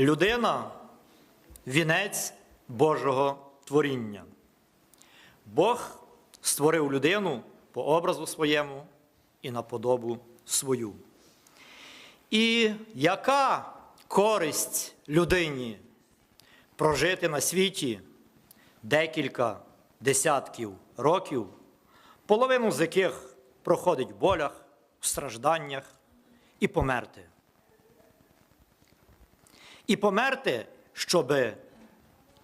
Людина вінець Божого творіння. Бог створив людину по образу своєму і на подобу свою. І яка користь людині прожити на світі декілька десятків років, половину з яких проходить в болях, в стражданнях і померти? І померти, щоб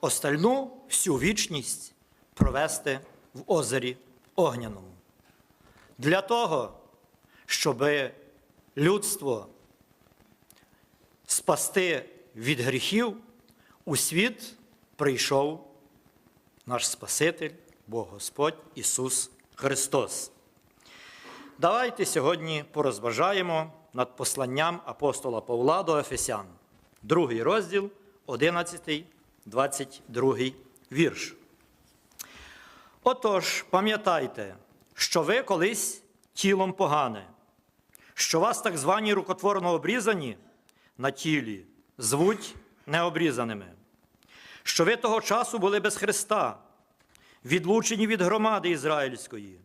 остальну всю вічність провести в озері Огняному. Для того, щоб людство спасти від гріхів, у світ прийшов наш Спаситель, Бог Господь Ісус Христос. Давайте сьогодні порозважаємо над посланням апостола Павла до Ефесян, другий розділ, 11, 22 вірш. Отож, пам'ятайте, що ви колись тілом погане, що вас так звані рукотворно обрізані на тілі звуть необрізаними, що ви того часу були без Христа, відлучені від громади ізраїльської,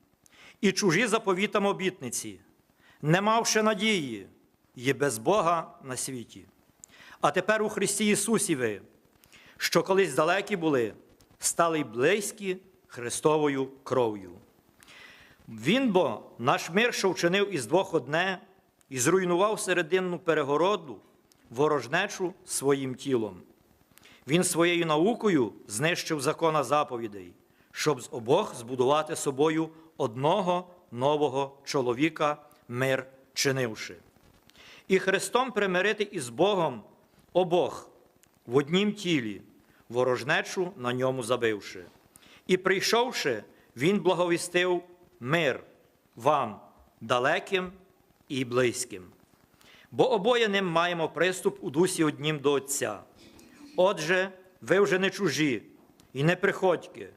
і чужі заповітам обітниці, не мавши надії, є без Бога на світі. А тепер у Христі Ісусі ви, що колись далекі були, стали й близькі Христовою кров'ю. Він бо наш мир, що вчинив із двох одне, і зруйнував серединну перегороду, ворожнечу своїм тілом. Він своєю наукою знищив закона заповідей, щоб з обох збудувати собою одного нового чоловіка, мир чинивши. І Христом примирити із Богом обох в однім тілі, ворожнечу на ньому забивши. І прийшовши, Він благовістив мир вам, далеким і близьким. Бо обоє ним маємо приступ у дусі однім до Отця. Отже, ви вже не чужі і не приходьки,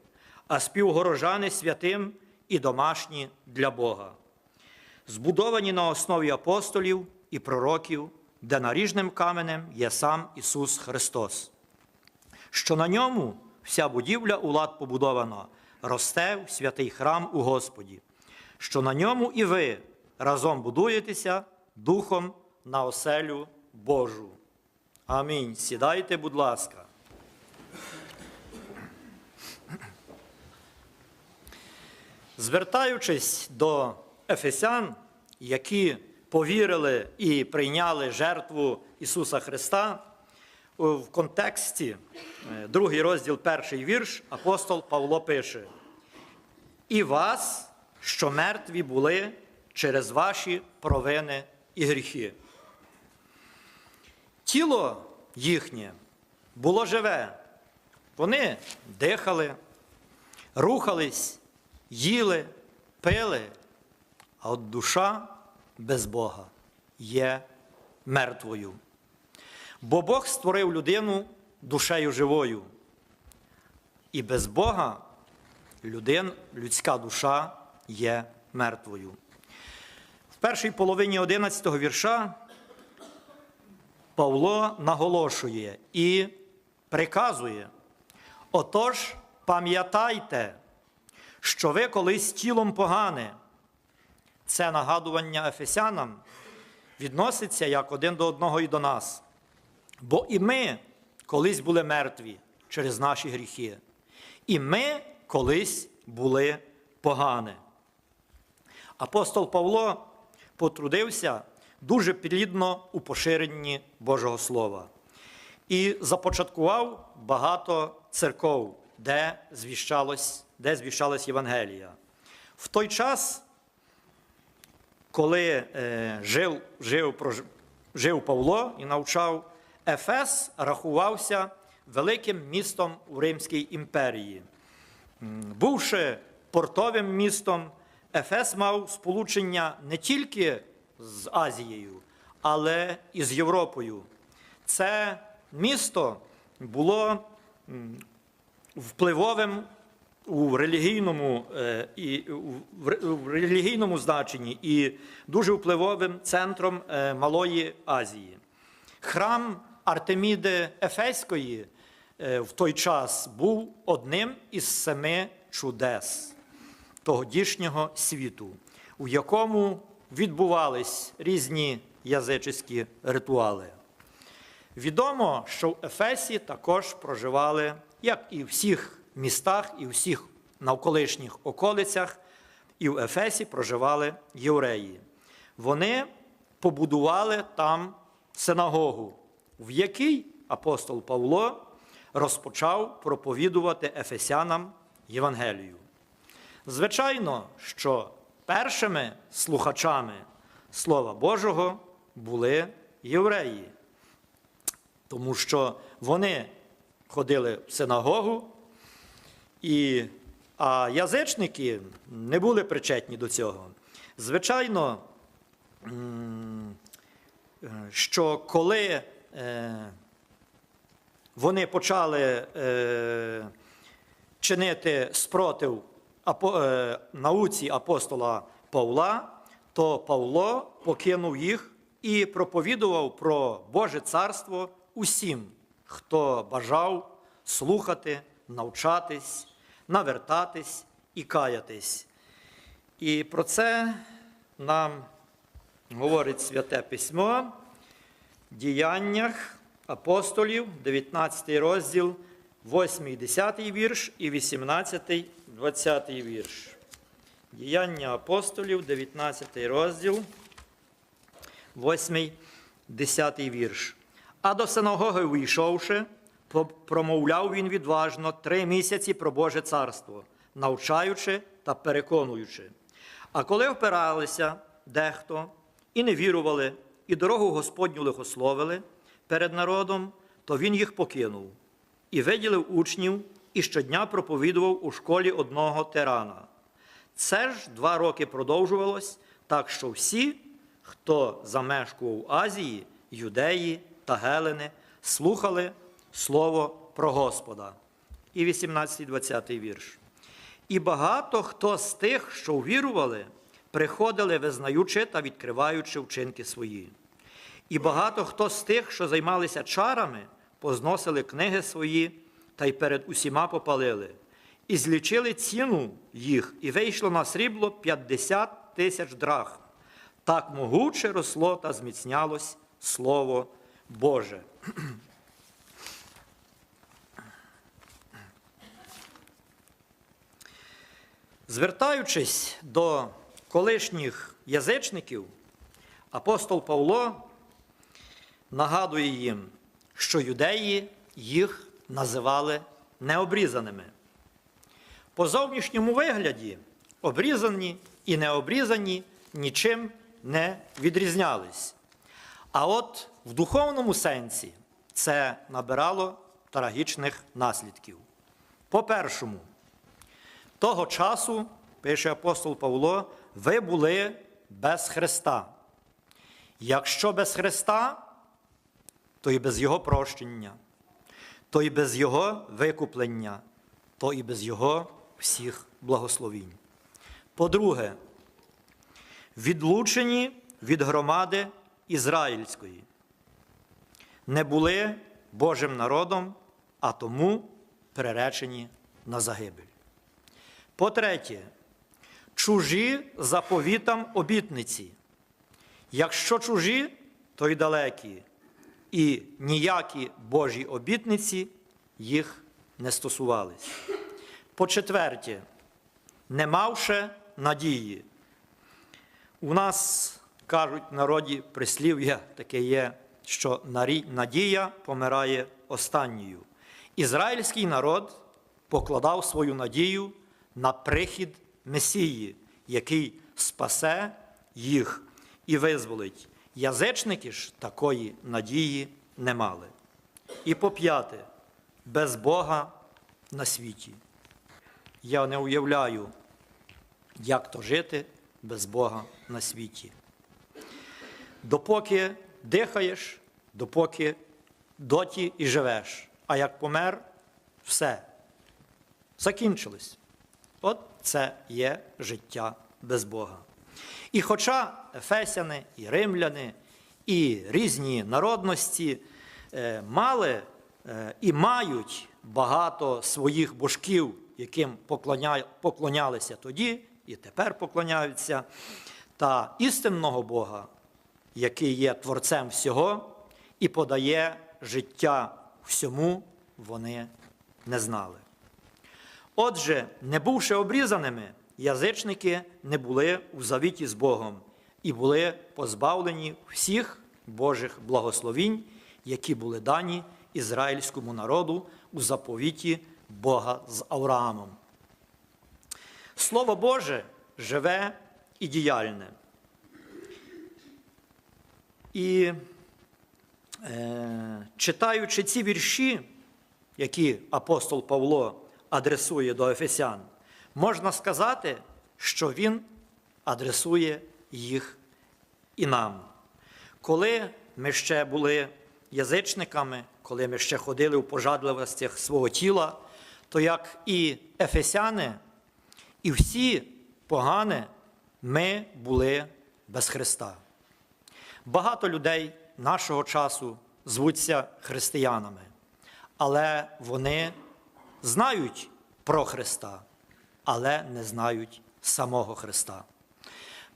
а співгорожани святим і домашні для Бога, збудовані на основі апостолів і пророків, де наріжним каменем є сам Ісус Христос, що на ньому вся будівля у лад побудована, росте в святий храм у Господі, що на ньому і ви разом будуєтеся Духом на оселю Божу. Амінь. Сідайте, будь ласка. Звертаючись до Ефесян, які повірили і прийняли жертву Ісуса Христа, в контексті, е, другий розділ, перший вірш, апостол Павло пише: І вас, що мертві були через ваші провини і гріхи. Тіло їхнє було живе. Вони дихали, рухались, їли, пили, а от душа без Бога є мертвою. Бо Бог створив людину душею живою. І без Бога людин, людська душа є мертвою. В першій половині 11 вірша Павло наголошує і приказує: Отож, пам'ятайте, що ви колись тілом погане. Це нагадування Ефесянам відноситься як один до одного і до нас. Бо і ми колись були мертві через наші гріхи. І ми колись були погані. Апостол Павло потрудився дуже плідно у поширенні Божого Слова і започаткував багато церков, де звіщалось, де звіщалась Євангелія. В той час, коли е, жив, жив, жив Павло і навчав, Ефес рахувався великим містом у Римській імперії. Бувши портовим містом, Ефес мав сполучення не тільки з Азією, але і з Європою. Це місто було впливовим у релігійному, е, і, в в релігійному значенні і дуже впливовим центром е, Малої Азії. Храм Артеміди Ефеської е, в той час був одним із семи чудес тогодішнього світу, у якому відбувались різні язичські ритуали. Відомо, що в Ефесі також проживали, як і всіх містах, і всіх навколишніх околицях, і в Ефесі проживали євреї. Вони побудували там синагогу, в якій апостол Павло розпочав проповідувати ефесянам Євангелію. Звичайно, що першими слухачами Слова Божого були євреї, тому що вони ходили в синагогу, і, а язичники не були причетні до цього. Звичайно, е, що коли е, вони почали е, чинити спротив науці апостола Павла, то Павло покинув їх і проповідував про Боже царство усім, хто бажав слухати, навчатись, навертатись і каятись. І про це нам говорить Святе Письмо в діяннях апостолів, 19 розділ, 8, 10 вірш і 18, 20 вірш. Діяння апостолів, 19 розділ, 8, 10 вірш. А до синагоги вийшовши, промовляв він відважно три місяці про Боже царство, навчаючи та переконуючи. А коли впиралися дехто і не вірували, і дорогу Господню лихословили перед народом, то він їх покинув і виділив учнів, і щодня проповідував у школі одного тирана. Це ж два роки продовжувалось, так що всі, хто замешкував Азії, Юдеї та Гелени, слухали слово про Господа. І 18-20 вірш. І багато хто з тих, що вірували, приходили, визнаючи та відкриваючи вчинки свої. І багато хто з тих, що займалися чарами, позносили книги свої та й перед усіма попалили. І злічили ціну їх, і вийшло на срібло 50 тисяч драхм. Так могуче росло та зміцнялось Слово Боже. Звертаючись до колишніх язичників, апостол Павло нагадує їм, що юдеї їх називали необрізаними. По зовнішньому вигляді обрізані і необрізані нічим не відрізнялись. А от в духовному сенсі це набирало трагічних наслідків. По-першому, того часу, пише апостол Павло, ви були без Христа. Якщо без Христа, то і без Його прощення, то і без Його викуплення, то і без Його всіх благословінь. По-друге, відлучені від громади ізраїльської, не були Божим народом, а тому приречені на загибель. По-третє, чужі заповітам обітниці. Якщо чужі, то й далекі, і ніякі Божі обітниці їх не стосувались. По-четверте, не мавши надії. У нас кажуть в народі прислів'я таке є, що надія помирає останньою. Ізраїльський народ покладав свою надію на прихід Месії, який спасе їх і визволить. Язичники ж такої надії не мали. І по п'яте, без Бога на світі. Я не уявляю, як то жити без Бога на світі. Допоки дихаєш, допоки доті і живеш. А як помер, все. Закінчилось. От це є життя без Бога. І хоча ефесяни, і римляни, і різні народності е, мали е, і мають багато своїх божків, яким поклонялися тоді і тепер поклоняються, та істинного Бога, який є творцем всього і подає життя всьому, вони не знали. Отже, не бувши обрізаними, язичники не були у завіті з Богом і були позбавлені всіх Божих благословінь, які були дані ізраїльському народу у заповіті Бога з Авраамом. Слово Боже живе і діяльне. І е, читаючи ці вірші, які апостол Павло адресує до Ефесян, можна сказати, що він адресує їх і нам. Коли ми ще були язичниками, коли ми ще ходили у пожадливостях свого тіла, то як і ефесяни, і всі погане, ми були без Христа. Багато людей нашого часу звуться християнами, але вони знають про Христа, але не знають самого Христа.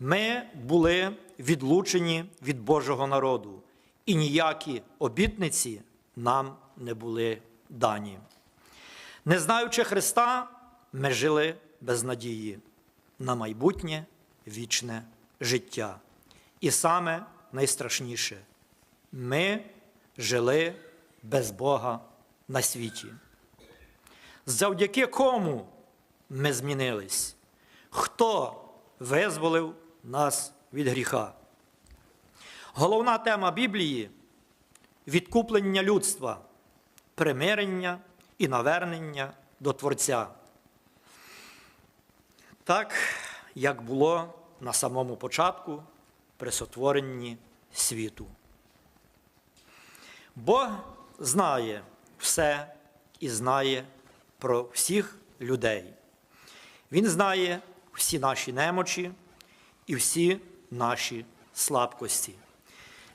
Ми були відлучені від Божого народу, і ніякі обітниці нам не були дані. Не знаючи Христа, ми жили без надії на майбутнє вічне життя. І саме найстрашніше ми жили без Бога на світі. Завдяки кому ми змінились? Хто визволив нас від гріха? Головна тема Біблії відкуплення людства, примирення і навернення до Творця. Так, як було на самому початку при сотворенні світу. Бог знає все і знає про всіх людей. Він знає всі наші немочі і всі наші слабкості.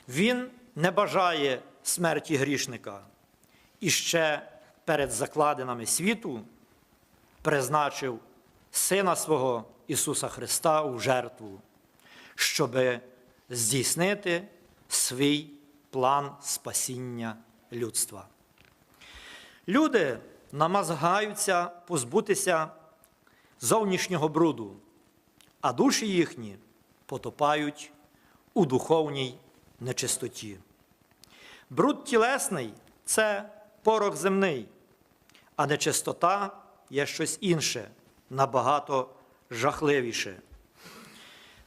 Він не бажає смерті грішника і ще перед закладинами світу призначив Сина свого Ісуса Христа у жертву, щоб здійснити свій план спасіння людства. Люди намагаються позбутися зовнішнього бруду, а душі їхні потопають у духовній нечистоті. Бруд тілесний це порох земний, а нечистота є щось інше, набагато жахливіше.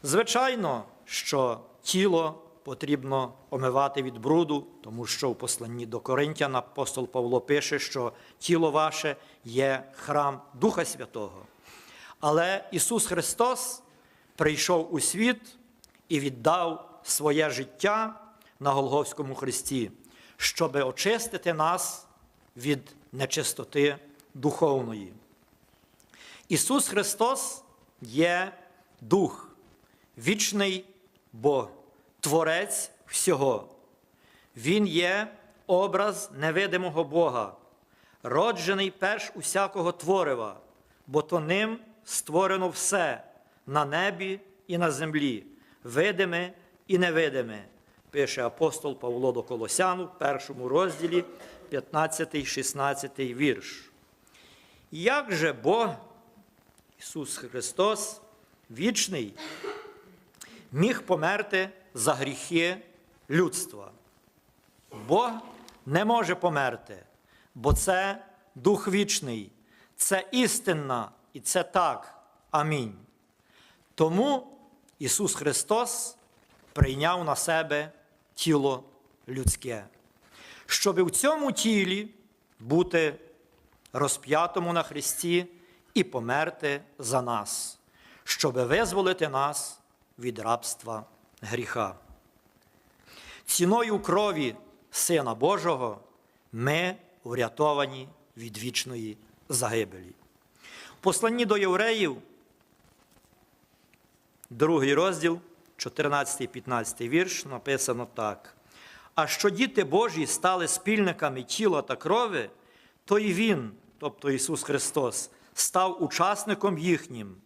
Звичайно, що тіло потрібно омивати від бруду, тому що в посланні до Коринтян апостол Павло пише, що тіло ваше є храм Духа Святого. Але Ісус Христос прийшов у світ і віддав своє життя на Голговському Христі, щоб очистити нас від нечистоти духовної. Ісус Христос є Дух, вічний Бог, Творець всього. Він є образ невидимого Бога, роджений перш усякого творива, бо то ним створено все на небі і на землі, видиме і невидиме, пише апостол Павло до Колосяну в першому розділі, 15-16 вірш. Як же Бог, Ісус Христос, вічний, міг померти за гріхи людства? Бог не може померти, бо це Дух вічний, це істинна і це так. Амінь. Тому Ісус Христос прийняв на себе тіло людське, щоб в цьому тілі бути розп'ятому на Христі і померти за нас, щоб визволити нас від рабства гріха. Ціною крові Сина Божого ми врятовані від вічної загибелі. В посланні до євреїв, другий розділ, 14-15 вірш, написано так. А що діти Божі стали спільниками тіла та крови, то і Він, тобто Ісус Христос, став учасником їхнім,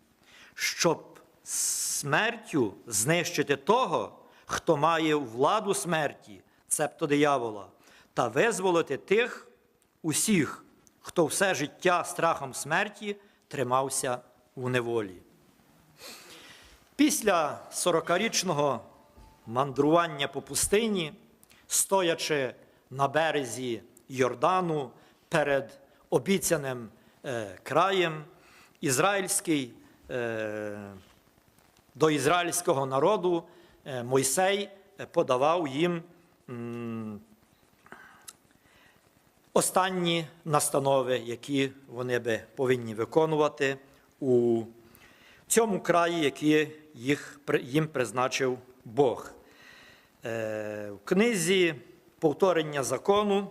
щоб смертю знищити того, хто має владу смерті, цебто диявола, та визволити тих усіх, хто все життя страхом смерті тримався у неволі. Після 40-річного мандрування по пустині, стоячи на березі Йордану перед обіцяним е, краєм, ізраїльський, е, до ізраїльського народу е, Мойсей е, подавав їм останні настанови, які вони би повинні виконувати у цьому краї, який їх, їм призначив Бог. Е, В книзі Повторення закону,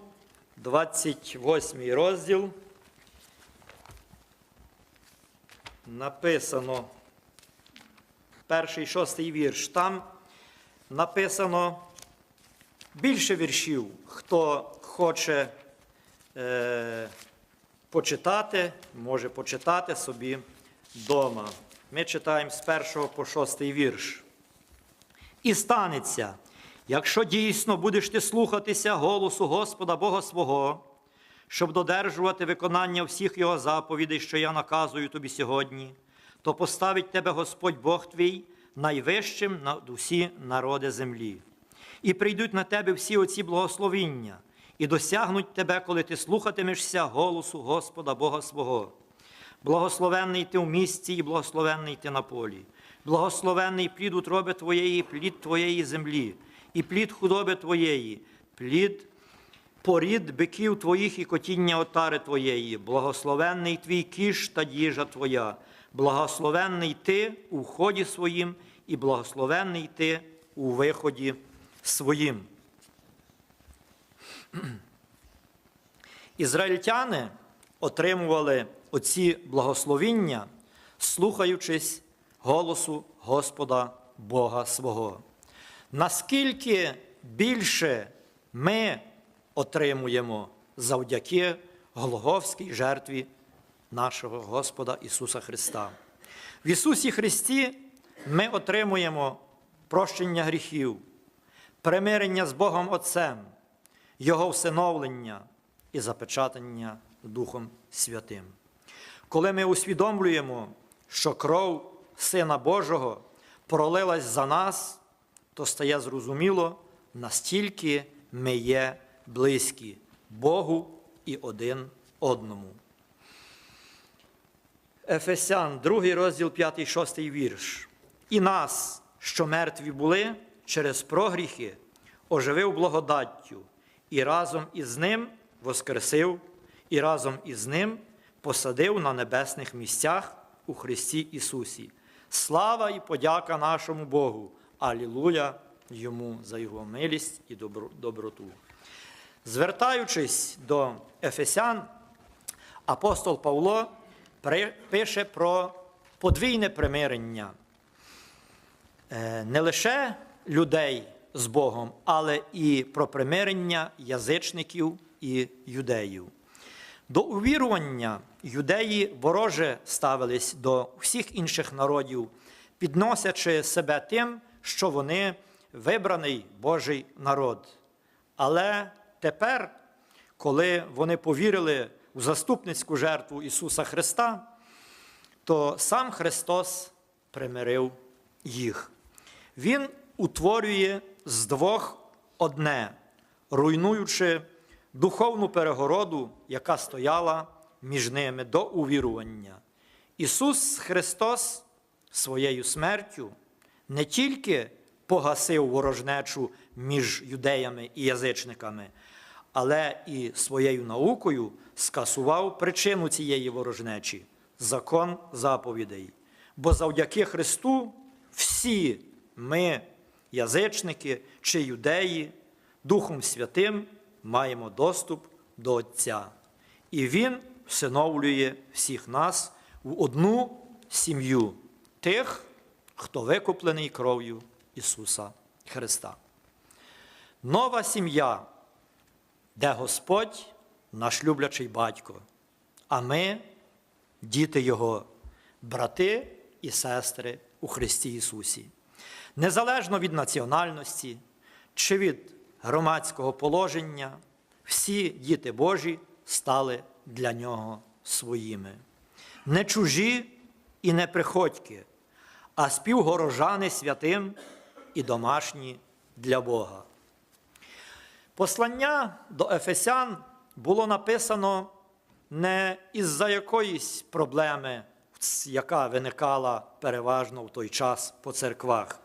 28 розділ, написано перший шостий вірш. Там написано більше віршів, хто хоче е, почитати, може почитати собі вдома. Ми читаємо з першого по шостий вірш. І станеться, якщо дійсно будеш ти слухатися голосу Господа Бога свого, щоб додержувати виконання всіх його заповідей, що я наказую тобі сьогодні, то поставить тебе Господь Бог твій найвищим над усі народи землі. І прийдуть на тебе всі оці благословіння, і досягнуть тебе, коли ти слухатимешся голосу Господа Бога свого. Благословенний ти в місті і благословенний ти на полі. Благословенний плід утроби твоєї, плід твоєї землі, і плід худоби твоєї, плід порід биків твоїх і котіння отари твоєї, благословенний твій кіш та їжа твоя, благословенний ти у вході своїм, і благословенний ти у виході своїм. Ізраїльтяни отримували оці благословіння, слухаючись голосу Господа Бога свого. Наскільки більше ми отримуємо завдяки Голговській жертві нашого Господа Ісуса Христа. В Ісусі Христі ми отримуємо прощення гріхів, примирення з Богом Отцем, Його всиновлення і запечатання Духом Святим. Коли ми усвідомлюємо, що кров Сина Божого пролилась за нас, то стає зрозуміло, настільки ми є близькі Богу і один одному. Ефесян, 2 розділ 5, 6 вірш. І нас, що мертві були через прогріхи, оживив благодаттю, і разом із ним воскресив, і разом із ним посадив на небесних місцях у Христі Ісусі. Слава і подяка нашому Богу! Алілуя йому за його милість і доброту. Звертаючись до Ефесян, апостол Павло пише про подвійне примирення Е, не лише людей з Богом, але і про примирення язичників і юдеїв. До увірування юдеї вороже ставились до всіх інших народів, підносячи себе тим, що вони вибраний Божий народ. Але тепер, коли вони повірили у заступницьку жертву Ісуса Христа, то сам Христос примирив їх. Він утворює з двох одне, руйнуючи духовну перегороду, яка стояла між ними до увірування. Ісус Христос своєю смертю не тільки погасив ворожнечу між юдеями і язичниками, але і своєю наукою скасував причину цієї ворожнечі закон заповідей. Бо завдяки Христу всі ми, язичники чи юдеї, Духом Святим маємо доступ до Отця. І Він всиновлює всіх нас в одну сім'ю тих, хто викуплений кров'ю Ісуса Христа. Нова сім'я, де Господь наш люблячий батько, а ми діти Його, брати і сестри у Христі Ісусі. Незалежно від національності чи від громадського положення, всі діти Божі стали для Нього своїми. Не чужі і не приходьки, а співгорожани святим і домашні для Бога. Послання до Ефесян було написано не із-за якоїсь проблеми, яка виникала переважно в той час по церквах.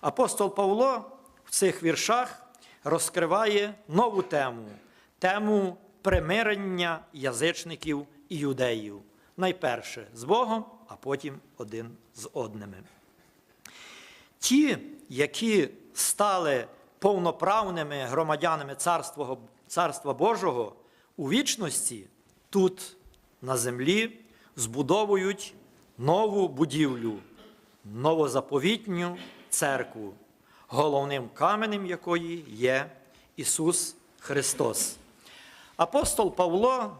Апостол Павло в цих віршах розкриває нову тему тему примирення язичників і юдеїв. Найперше з Богом, а потім один з одними. Ті, які стали повноправними громадянами Царства, Божого у вічності, тут, на землі, збудовують нову будівлю, новозаповітню церкву, головним каменем якої є Ісус Христос. Апостол Павло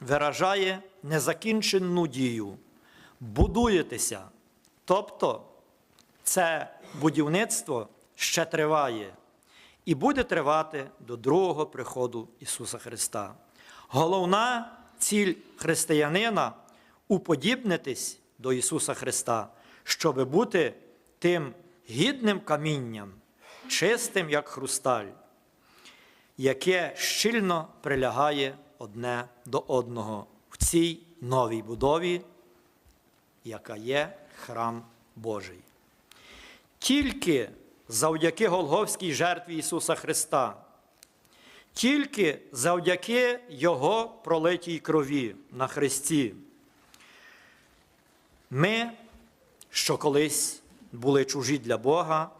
виражає незакінчену дію. Будуєтеся. Тобто це будівництво ще триває і буде тривати до другого приходу Ісуса Христа. Головна ціль християнина уподібнитись до Ісуса Христа, щоб бути тим гідним камінням, чистим, як хрусталь, яке щільно прилягає одне до одного в цій новій будові, яка є храм Божий. Тільки завдяки Голговській жертві Ісуса Христа, тільки завдяки Його пролитій крові на Христі, ми, що колись були чужі для Бога,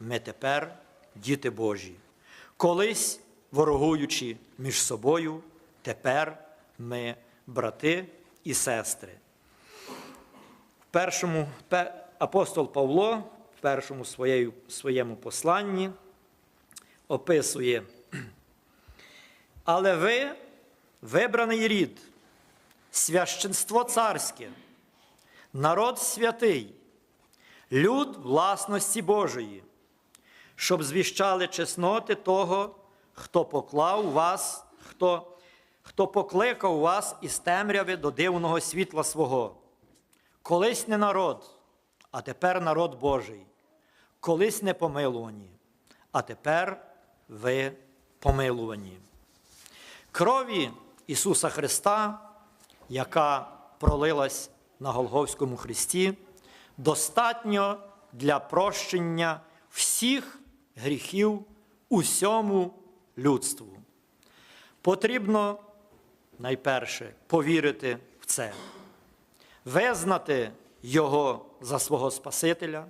ми тепер діти Божі. Колись ворогуючи між собою, тепер ми брати і сестри. В першому апостол Павло першому своєю, своєму посланні описує, але ви вибраний рід, священство царське, народ святий, люд власності Божої, щоб звіщали чесноти того, хто поклав вас, хто, хто покликав вас із темряви до дивного світла свого. Колись не народ, а тепер народ Божий, колись не помилувані, а тепер ви помилувані. Крові Ісуса Христа, яка пролилась на Голговському Христі, достатньо для прощення всіх гріхів усьому людству. Потрібно найперше повірити в це, визнати Його за свого Спасителя,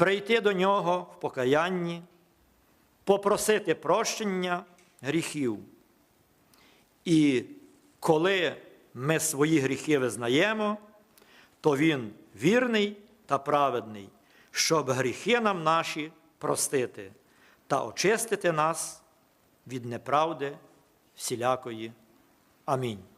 прийти до Нього в покаянні, попросити прощення гріхів. І коли ми свої гріхи визнаємо, то Він вірний та праведний, щоб гріхи нам наші простити та очистити нас від неправди всілякої. Амінь.